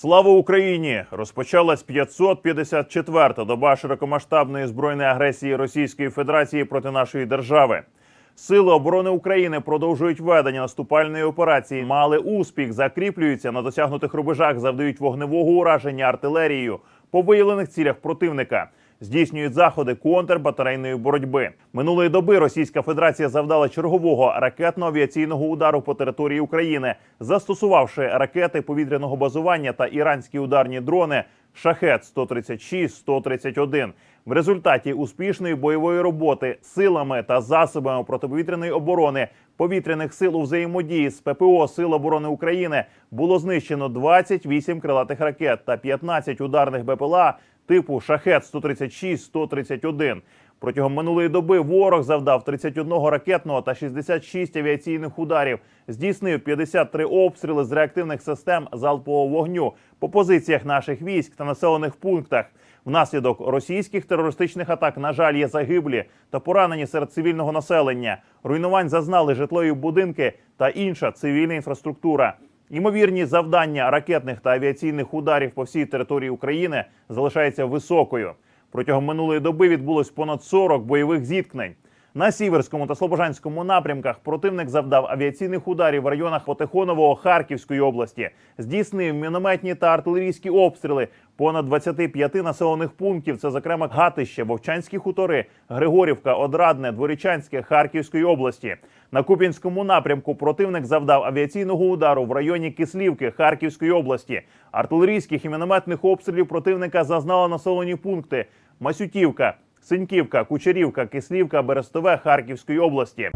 Слава Україні! Розпочалась 554-та доба широкомасштабної збройної агресії Російської Федерації проти нашої держави. Сили оборони України продовжують ведення наступальної операції. Мали успіх, закріплюються на досягнутих рубежах, завдають вогневого ураження артилерією по виявлених цілях противника. Здійснюють заходи контрбатарейної боротьби. Минулої доби Російська Федерація завдала чергового ракетно-авіаційного удару по території України, застосувавши ракети повітряного базування та іранські ударні дрони Шахет 136 131 В результаті успішної бойової роботи силами та засобами протиповітряної оборони повітряних сил у взаємодії з ППО Сил оборони України було знищено 28 крилатих ракет та 15 ударних БПЛА типу Шахет 136 131 Протягом минулої доби ворог завдав 31 ракетного та 66 авіаційних ударів, здійснив 53 обстріли з реактивних систем залпового вогню по позиціях наших військ та населених пунктах. Внаслідок російських терористичних атак, на жаль, є загиблі та поранені серед цивільного населення. Руйнувань зазнали житлові будинки та інша цивільна інфраструктура. Ймовірні завдання ракетних та авіаційних ударів по всій території України залишається високою. Протягом минулої доби відбулось понад 40 бойових зіткнень. На сіверському та слобожанському напрямках противник завдав авіаційних ударів в районах Потехонового Харківської області, здійснив мінометні та артилерійські обстріли понад 25 населених пунктів. Це, зокрема, Гатище, Вовчанські хутори, Григорівка, Одрадне, Дворічанське Харківської області. На Куп'янському напрямку противник завдав авіаційного удару в районі Кислівки Харківської області. Артилерійських і мінометних обстрілів противника зазнали населені пункти Масютівка, Синьківка, Кучерівка, Кислівка, Берестове Харківської області.